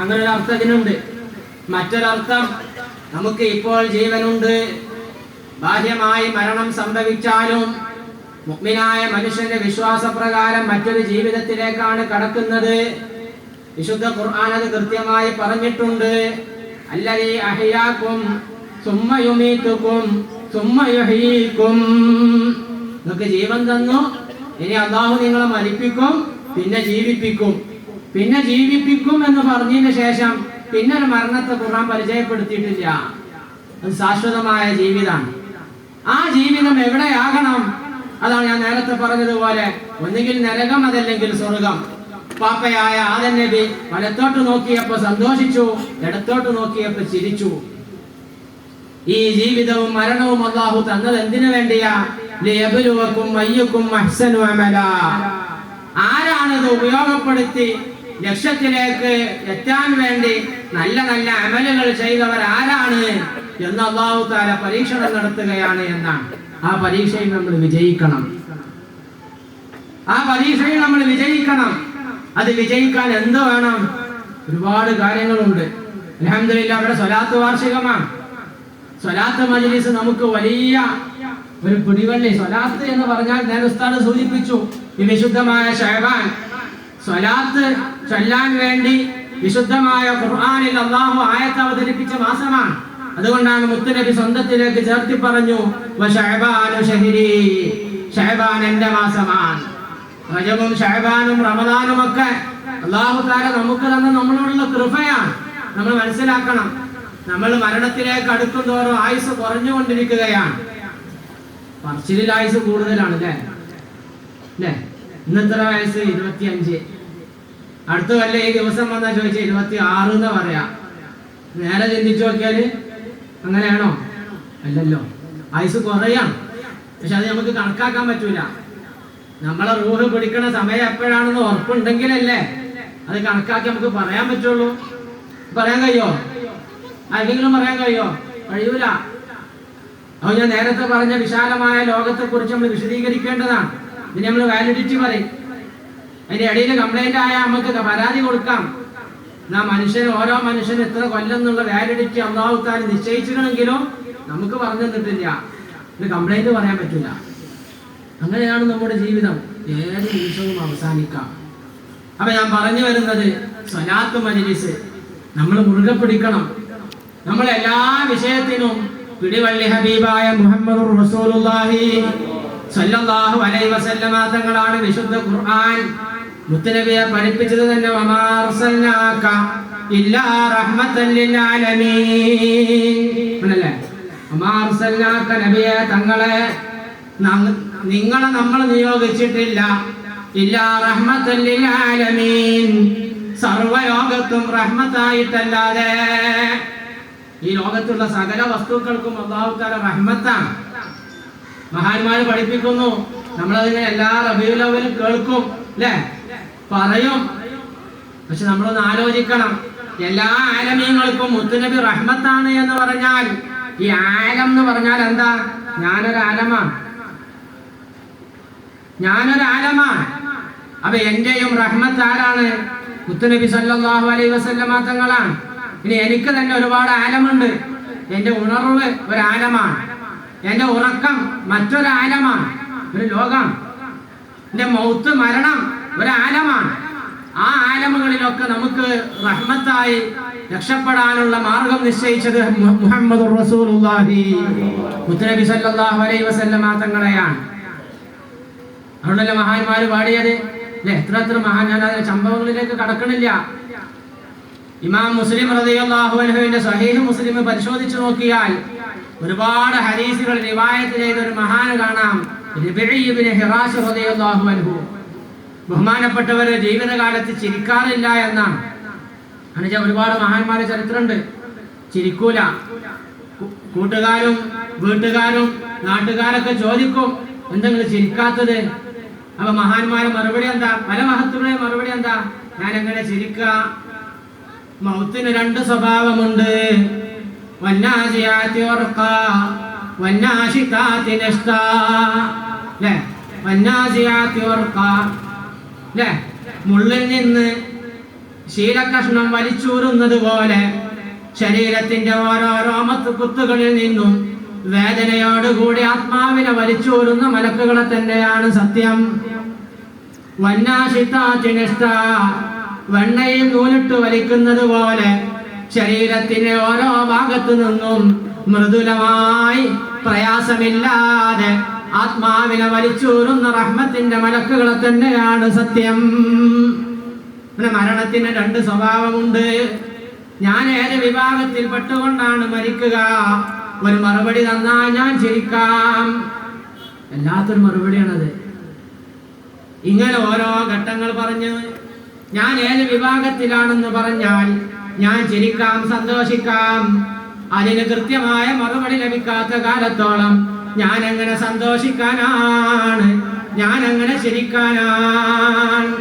അങ്ങനെ ഒരു അർത്ഥം ഇതിനുണ്ട് മറ്റൊരർത്ഥം നമുക്ക് ഇപ്പോൾ ജീവനുണ്ട്. ബാഹ്യമായി മരണം സംഭവിച്ചാലും മുഗ്മിനായ മനുഷ്യന്റെ വിശ്വാസപ്രകാരം മറ്റൊരു ജീവിതത്തിലേക്കാണ് കടക്കുന്നത്. വിശുദ്ധ ഖുർആൻ അത് കൃത്യമായി പറഞ്ഞിട്ടുണ്ട്. അല്ലതീ അഹിയാക്കും സുമ്മയുമീത്തുക്കും സുമ്മയുഹീക്കും നിങ്ങൾക്ക് ജീവൻ തന്നു. ഇനി അള്ളാഹു നിങ്ങളെ മരിപ്പിക്കും പിന്നെ ജീവിപ്പിക്കും. പിന്നെ ജീവിപ്പിക്കും എന്ന് പറഞ്ഞതിന് ശേഷം പിന്നെ ഒരു മരണത്തെ ഖുർആൻ പരിചയപ്പെടുത്തിയിട്ടില്ല. അത് ശാശ്വതമായ ജീവിതമാണ്. ആ ജീവിതം എവിടെയാകണം? അതാണ് ഞാൻ നേരത്തെ പറഞ്ഞതുപോലെ ഒന്നുകിൽ നരകം അതല്ലെങ്കിൽ സ്വർഗം. പാപ്പയായ ആദൻ നബി വലത്തോട്ട് നോക്കിയപ്പോ സന്തോഷിച്ചു ഇടത്തോട്ട് നോക്കിയപ്പോ ചിരിച്ചു. ഈ ജീവിതവും മരണവും അള്ളാഹു തന്നത് എന്തിനു വേണ്ടിയാ? അമല. ആരാണിത് ഉപയോഗപ്പെടുത്തി ലക്ഷ്യത്തിലേക്ക് എത്താൻ വേണ്ടി നല്ല നല്ല അമലുകൾ ചെയ്തവർ ആരാണ് എന്ന് അള്ളാഹു താല പരീക്ഷണം നടത്തുകയാണ് എന്നാണ്. ആ പരീക്ഷയിൽ നമ്മൾ വിജയിക്കണം. ആ പരീക്ഷയിൽ നമ്മൾ വിജയിക്കണം. അത് വിജയിക്കാൻ എന്ത് വേണം? ഒരുപാട് കാര്യങ്ങളുണ്ട്. അലഹമില്ല അവിടെ സ്വലാത്ത് വാർഷികമാണ്. സ്വലാത്ത് മജ്ലിസ് നമുക്ക് വലിയ ഒരു പിടിവള്ളി. സ്വലാത്ത് എന്ന് പറഞ്ഞാൽ ഞാൻ സൂചിപ്പിച്ചു. ഈ വിശുദ്ധമായ ഷഹബാൻ. സ്വലാത്ത് ചൊല്ലാൻ വേണ്ടി വിശുദ്ധമായ ഖുർആാനിൽ അള്ളാഹു ആയത്ത് അവതരിപ്പിച്ച മാസമാണ്. അതുകൊണ്ടാണ് മുത്തുനബി സ്വന്തത്തിലേക്ക് ചേർത്തി പറഞ്ഞു. ഷഹബാൻ എന്റെ മാസമാണ്. റജബും ഷഹബാനും റമദാനും ഒക്കെ അള്ളാഹു താര നമുക്ക് തന്ന നമ്മളോടുള്ള കൃപയാണ്. നമ്മൾ മനസ്സിലാക്കണം നമ്മൾ മരണത്തിലേക്ക് അടുക്കും തോറും ആയുസ് കുറഞ്ഞുകൊണ്ടിരിക്കുകയാണ്. പറച്ചിലിൽ ആയുസ് കൂടുതലാണ് അല്ലേ? അല്ലേ? ഇന്നത്തെ വയസ്സ്? ഇരുപത്തി അഞ്ച് അടുത്ത വല്ല ഈ ദിവസം വന്നാൽ ചോദിച്ചാൽ ഇരുപത്തി ആറ് എന്ന് പറയാം. നേരെ ചിന്തിച്ചു നോക്കിയാൽ അങ്ങനെയാണോ? അല്ലല്ലോ. ആയുസ് കുറയാണ്. പക്ഷെ അത് നമുക്ക് കണക്കാക്കാൻ പറ്റൂല. നമ്മളെ റൂഹ് പിടിക്കണ സമയം എപ്പോഴാണെന്ന് ഉറപ്പുണ്ടെങ്കിലല്ലേ അത് കണക്കാക്കി നമുക്ക് പറയാൻ പറ്റുള്ളൂ. പറയാൻ കഴിയോ? ആർക്കെങ്കിലും പറയാൻ കഴിയോ? കഴിയൂല. അത് ഞാൻ നേരത്തെ പറഞ്ഞ വിശാലമായ ലോകത്തെ കുറിച്ച് നമ്മൾ വിശദീകരിക്കേണ്ടതാണ്. ഇതിന് നമ്മൾ വാലിഡിറ്റി പറയും. അതിന്റെ ഇടയിൽ കംപ്ലൈന്റ് ആയാൽ നമുക്ക് പരാതി കൊടുക്കാം. നാം മനുഷ്യന് ഓരോ മനുഷ്യൻ എത്ര കൊല്ലം എന്നുള്ള വാലിഡിറ്റി അള്ളാഹുത്താൻ നിശ്ചയിച്ചിട്ടുണ്ടെങ്കിലും നമുക്ക് പറഞ്ഞു തന്നിട്ടില്ല. ഇത് കംപ്ലൈന്റ് പറയാൻ പറ്റില്ല. അങ്ങനെയാണ് നമ്മുടെ ജീവിതം. ഏത് നിമിഷവും അവസാനിക്കാം. അപ്പൊ ഞാൻ പറഞ്ഞു വരുന്നത് സ്വലാത്ത് മജിലിസ്. നമ്മൾ മുറുകെ പിടിക്കണം. നമ്മൾ എല്ലാ വിഷയത്തിനും പിടിവള്ളി ഹബീബായ മുഹമ്മദ് റസൂലുള്ളാഹി സല്ലല്ലാഹു അലൈഹി വസല്ലമ തങ്ങളാണ് വിശുദ്ധ ഖുർആൻ മുത്തനബിയെ പഠിപ്പിച്ചത് തന്നെ നബിയെ തങ്ങളെ നിങ്ങളെ നമ്മൾ നിയോഗിച്ചിട്ടില്ല. ഇല്ലാ ആലമീൻ സർവലോകത്തും റഹ്മത്തായിട്ടല്ലാതെ ഈ ലോകത്തുള്ള സകല വസ്തുക്കൾക്കും അള്ളാഹു റഹ്മത്താണ്. മഹാന്മാര് പഠിപ്പിക്കുന്നു. നമ്മളതിനെ എല്ലാ റബിയുലവലും കേൾക്കും അല്ലേ? പറയും. പക്ഷെ നമ്മളൊന്ന് ആലോചിക്കണം. എല്ലാ ആലമീങ്ങൾക്കും മുത്തുനബി റഹ്മത്താണ് എന്ന് പറഞ്ഞാൽ ഈ ആലം എന്ന് പറഞ്ഞാൽ എന്താ? ഞാനൊരു ആലമാണ് ഞാനൊരു ആലമാ. അപ്പൊ എന്റെയും റഹ്മത്ത് ആരാണ്? മുത്തുനബി സല്ലാഹു അലൈ വസല്ലമ തങ്ങളാണ്. ഇനി എനിക്ക് തന്നെ ഒരുപാട് ആലമുണ്ട്. എന്റെ ഉണർവ് ഒരു ആലമാണ് എന്റെ ഉറക്കം മറ്റൊരു ആലമാണ് ഒരു ലോകം. എന്റെ മൗത്ത് മരണം ഒരു ആലമാണ് ആ ആലമുകളിലൊക്കെ നമുക്ക് റഹ്മത്തായി രക്ഷപ്പെടാനുള്ള മാർഗം നിശ്ചയിച്ചത് മുഹമ്മദ് റസൂലുള്ളാഹി. മുത്തനബി അലൈഹി വസല്ലമ തങ്ങളെയാണ്. അതുകൊണ്ടല്ലേ മഹാന്മാര് പാടിയത് അല്ലെ എത്ര എത്ര മഹാൻ ഞാൻ അതിന്റെ സംഭവങ്ങളിലേക്ക് കടക്കണില്ല? ഇമാം മുസ്ലിം റളിയല്ലാഹു അൻഹുവിന്റെ സഹീഹ് മുസ്ലിം പരിശോധിച്ചു നോക്കിയാൽ ഒരുപാട് ഹദീസുകൾ റിവായത്ത് ചെയ്ത ഒരു മഹാന് കാണാം ഹിറാസ് റളിയല്ലാഹു അൻഹു. ബഹുമാനപ്പെട്ടവര് ജീവിതകാലത്ത് ചിരിക്കാറില്ല എന്നാണ്. എന്നുവെച്ചാൽ ഒരുപാട് മഹാന്മാരെ ചരിത്രമുണ്ട്. ചിരിക്കൂല. കൂട്ടുകാരും വീട്ടുകാരും നാട്ടുകാരൊക്കെ ചോദിക്കും എന്തെങ്കിലും ചിരിക്കാത്തത്? അപ്പൊ മഹാന്മാരെ മറുപടി എന്താ? പല മഹത്തുക്കളുടെ മറുപടി എന്താ? ഞാൻ എങ്ങനെ ചിരിക്ക? മൗത്തിന് രണ്ട് സ്വഭാവമുണ്ട്. വന്നാസിയാത്തി ഉറക്ക. ല്ലേ? മുള്ളിൽ നിന്ന് ശീലകഷ്ണം വലിച്ചൂറുന്നത് പോലെ ശരീരത്തിന്റെ ഓരോ രോമത്ത് കുത്തുകളിൽ നിന്നും വേദനയോടുകൂടി ആത്മാവിനെ വലിച്ചൂറുന്ന മലക്കുകളെ തന്നെയാണ് സത്യം. വന്നാശിത്താറ്റിനിഷ്ട വെണ്ണയിൽ നൂലിട്ട് വലിക്കുന്നത് പോലെ ശരീരത്തിന്റെ ഓരോ ഭാഗത്തു നിന്നും മൃദുലമായി പ്രയാസമില്ലാതെ ആത്മാവിനെ വലിച്ചൂരുന്ന റഹ്മത്തിന്റെ മലക്കുകളെ തന്നെയാണ് സത്യം. പിന്നെ മരണത്തിന് രണ്ട് സ്വഭാവമുണ്ട്. ഞാൻ ഏത് വിഭാഗത്തിൽ പെട്ടുകൊണ്ടാണ് മരിക്കുക. ഒരു മറുപടി തന്നാൽ ഞാൻ ചിരിക്കാം വല്ലാത്തൊരു മറുപടിയാണത്. ഇങ്ങനെ ഓരോ ഘട്ടങ്ങൾ പറഞ്ഞ് ഞാൻ ഏത് വിഭാഗത്തിലാണെന്ന് പറഞ്ഞാൽ ഞാൻ ചിരിക്കാം സന്തോഷിക്കാം. അതിന് കൃത്യമായ മറുപടി ലഭിക്കാത്ത കാലത്തോളം ഞാൻ എങ്ങനെ സന്തോഷിക്കാനാണ്. ഞാൻ എങ്ങനെ ശരിക്കാനാണ്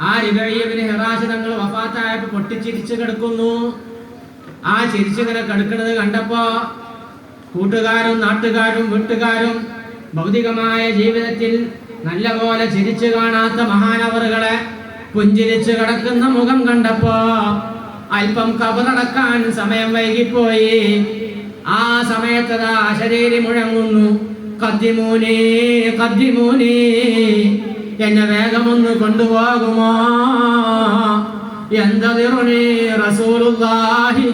ആ റിബിന് ഹെറാശ് തങ്ങൾ വഫാത്തായപ്പോ പൊട്ടിച്ചിരിച്ചു കിടക്കുന്നു. ആ ചിരിച്ചിങ്ങനെ കിടക്കുന്നത് കണ്ടപ്പോ കൂട്ടുകാരും നാട്ടുകാരും വീട്ടുകാരും ഭൗതികമായ ജീവിതത്തിൽ നല്ലപോലെ ചിരിച്ചു കാണാത്ത മഹാനവറുകളെ പുഞ്ചിരിച്ചു കിടക്കുന്ന മുഖം കണ്ടപ്പോ അല്പം കബറടക്കാൻ സമയം വൈകിപ്പോയി. ആ സമയത്തതാ ശരീരം മുഴങ്ങുന്നു. കദ്ദിമൂനി കദ്ദിമൂനി എന്നെ വേഗമൊന്ന് കൊണ്ടുപോകുമോ? എന്തതിറുണേ റസൂലുള്ളാഹി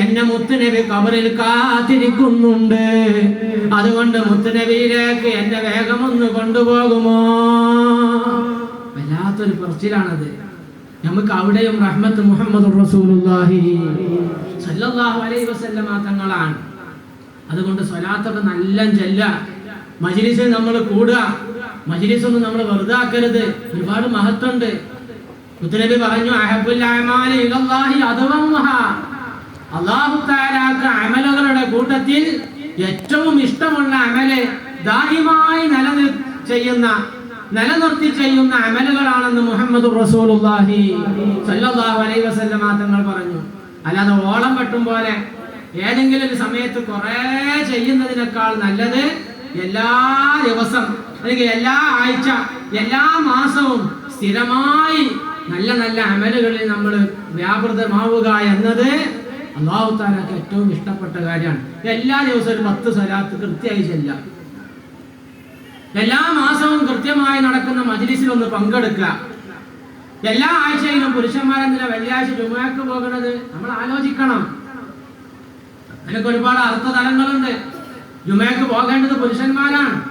എന്നെ മുത്തുനബി കബറിൽ കാത്തിരിക്കുന്നുണ്ട്. അതുകൊണ്ട് മുത്തുനബിയിലേക്ക് എന്നെ വേഗമൊന്ന് കൊണ്ടുപോകുമോ? വല്ലാത്തൊരു പറച്ചിലാണത്. നമുക്ക് അവിടെയും റഹ്മത്ത് മുഹമ്മദ് റസൂലുള്ളാഹി അലൈഹി വസല്ലമ തങ്ങളാണ്. അതുകൊണ്ട് സ്വലാത്തൊക്കെ നല്ല ചെല്ല. മജിലിസിൽ നമ്മൾ കൂടുക മജിലിസ് ഒന്നും നമ്മൾ വെറുതെ ആക്കരുത് ഒരുപാട് മഹത്വണ്ട്. മുത്തനബി പറഞ്ഞു അള്ളാഹു തആലാക്ക് അമലുകളുടെ കൂട്ടത്തിൽ ഏറ്റവും ഇഷ്ടമുള്ള അമൽ ദാഹിമായി നിലനിൽ ചെയ്യുന്ന നിലനിർത്തി ചെയ്യുന്ന അമലുകളാണെന്ന് മുഹമ്മദ് റസൂലുള്ളാഹി സല്ലല്ലാഹു അലൈഹി വസല്ലമ തങ്ങൾ പറഞ്ഞു. അല്ലാതെ ഓളം വെട്ടും പോലെ ഏതെങ്കിലും ഒരു സമയത്ത് കുറേ ചെയ്യുന്നതിനേക്കാൾ നല്ലത് എല്ലാ ദിവസം അല്ലെങ്കിൽ എല്ലാ ആഴ്ച എല്ലാ മാസവും സ്ഥിരമായി നല്ല നല്ല അമലുകളിൽ നമ്മൾ വ്യാപൃതമാവുക എന്നത് അള്ളാഹു താലാക്ക് ഏറ്റവും ഇഷ്ടപ്പെട്ട കാര്യമാണ്. എല്ലാ ദിവസവും ഒരു പത്ത് സ്വലാത്ത് കൃത്യമായി ചെല്ലാം എല്ലാ മാസവും കൃത്യമായി നടക്കുന്ന മജിലിസിൽ ഒന്ന് പങ്കെടുക്കുക. എല്ലാ ആഴ്ചയിലും പുരുഷന്മാരെന്തിനാ വെള്ളിയാഴ്ച ജുമാക്ക് പോകുന്നത്? നമ്മൾ ആലോചിക്കണം. അതിനൊക്കെ ഒരുപാട് അർത്ഥതലങ്ങളുണ്ട് ജുമയ്ക്ക് പോകേണ്ടത് പുരുഷന്മാരാണ്.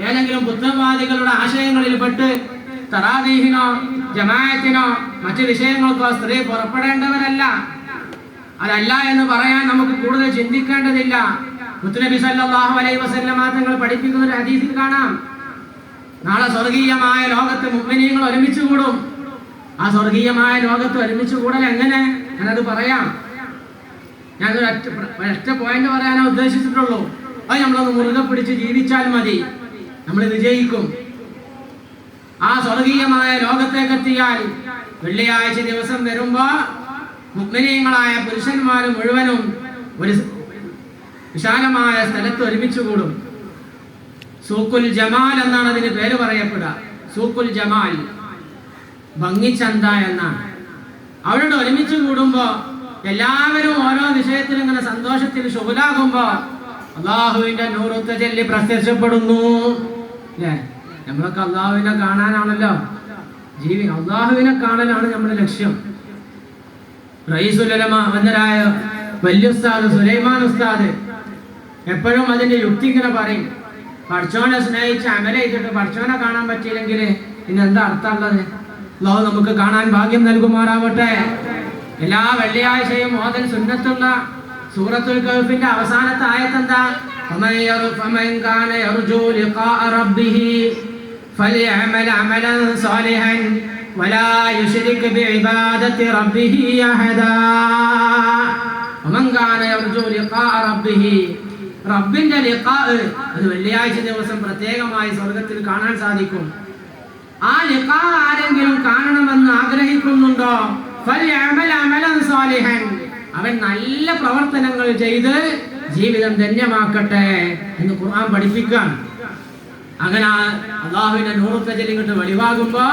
ഏതെങ്കിലും പുത്രവാദികളുടെ ആശയങ്ങളിൽ പെട്ട് തറാദീഹിനോ ജമായത്തിനോ മറ്റു വിഷയങ്ങൾക്കോ സ്ത്രീ പുറപ്പെടേണ്ടവരല്ല. അതല്ല എന്ന് പറയാൻ നമുക്ക് കൂടുതൽ ചിന്തിക്കേണ്ടതില്ല. മുത്തുനബി സല്ലല്ലാഹു അലൈഹി വസല്ലമ തങ്ങൾ പഠിപ്പിക്കുന്ന ഒരു ഹദീസിൽ കാണാം. നാളെ സ്വർഗീയമായ ലോകത്ത് മുഅ്മിനീങ്ങൾ ഒരുമിച്ച് കൂടും. ആ സ്വർഗീയമായ ലോകത്ത് ഒരുമിച്ച് കൂടൽ എങ്ങനെ? ഞാനത് പറയാം. ഞാൻ ഒറ്റ പോയിന്റ് പറയാനേ ഉദ്ദേശിച്ചിട്ടുള്ളൂ. അത് നമ്മളൊന്ന് മുറുകെ പിടിച്ച് ജീവിച്ചാൽ മതി. നമ്മൾ വിജയിക്കും. ആ സ്വർഗീയമായ ലോകത്തേക്ക് എത്തിയാൽ വെള്ളിയാഴ്ച ദിവസം വരുമ്പോ മുഗ്നീയങ്ങളായ പുരുഷന്മാരും മുഴുവനും ഒരു വിശാലമായ സ്ഥലത്ത് ഒരുമിച്ച് കൂടും. സൂക്കുൽ ജമാൽ എന്നാണ് അതിന് പേര് പറയപ്പെടുക. സൂക്കുൽ ജമാൽ. ഭംഗിച്ചന്ത എന്നാണ്. അവരോട് ഒരുമിച്ച് കൂടുമ്പോ എല്ലാവരും ഓരോ വിഷയത്തിലും ഇങ്ങനെ സന്തോഷത്തിൽ ശുഭലാകുമ്പോ അള്ളാഹുവിന്റെ നൂറുത്ത ചെല്ലി പ്രത്യക്ഷപ്പെടുന്നു. അല്ലേ നമ്മളൊക്കെ അള്ളാഹുവിനെ കാണാനാണല്ലോ. ജീവി അള്ളാഹുവിനെ കാണാനാണ് നമ്മുടെ ലക്ഷ്യം. റയീസുലമ വന്നരായ വല്യുസ്താദ് സുലൈമാൻ ഉസ്താദ് എപ്പോഴും അതിന്റെ യുക്തി ഇങ്ങനെ പറയും. പഠിച്ചോനെ സ്നേഹിച്ച് അമല ചെയ്തിട്ട് കാണാൻ പറ്റിയില്ലെങ്കിൽ പിന്നെ എന്താ അർത്ഥമുള്ളത് അള്ളാഹു നമുക്ക് കാണാൻ ഭാഗ്യം നൽകുമാറാവട്ടെ. എല്ലാ വെള്ളിയാഴ്ചയും മോദൻ സുന്നത്തുള്ള സൂറത്തുൽ കൗഫിന്റെ അവസാനത്തെ ആയത്തെന്താ റബ്ബിന്റെ ലിഖാ അത് വെള്ളിയാഴ്ച ദിവസം പ്രത്യേകമായി സ്വർഗത്തിൽ കാണാൻ സാധിക്കും. ആ ലിഖാ ആരെങ്കിലും കാണണമെന്ന് ആഗ്രഹിക്കുന്നുണ്ടോ? അവൻ നല്ല പ്രവർത്തനങ്ങൾ ചെയ്ത് ജീവിതം ധന്യമാക്കട്ടെ എന്ന് ഖുർആൻ പഠിപ്പിക്കുകയാണ്. അങ്ങനെ അള്ളാഹുവിന്റെ നൂറുത്തജലിങ്ങോട്ട് വെളിവാകുമ്പോ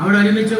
അവിടെ ഒരുമിച്ച്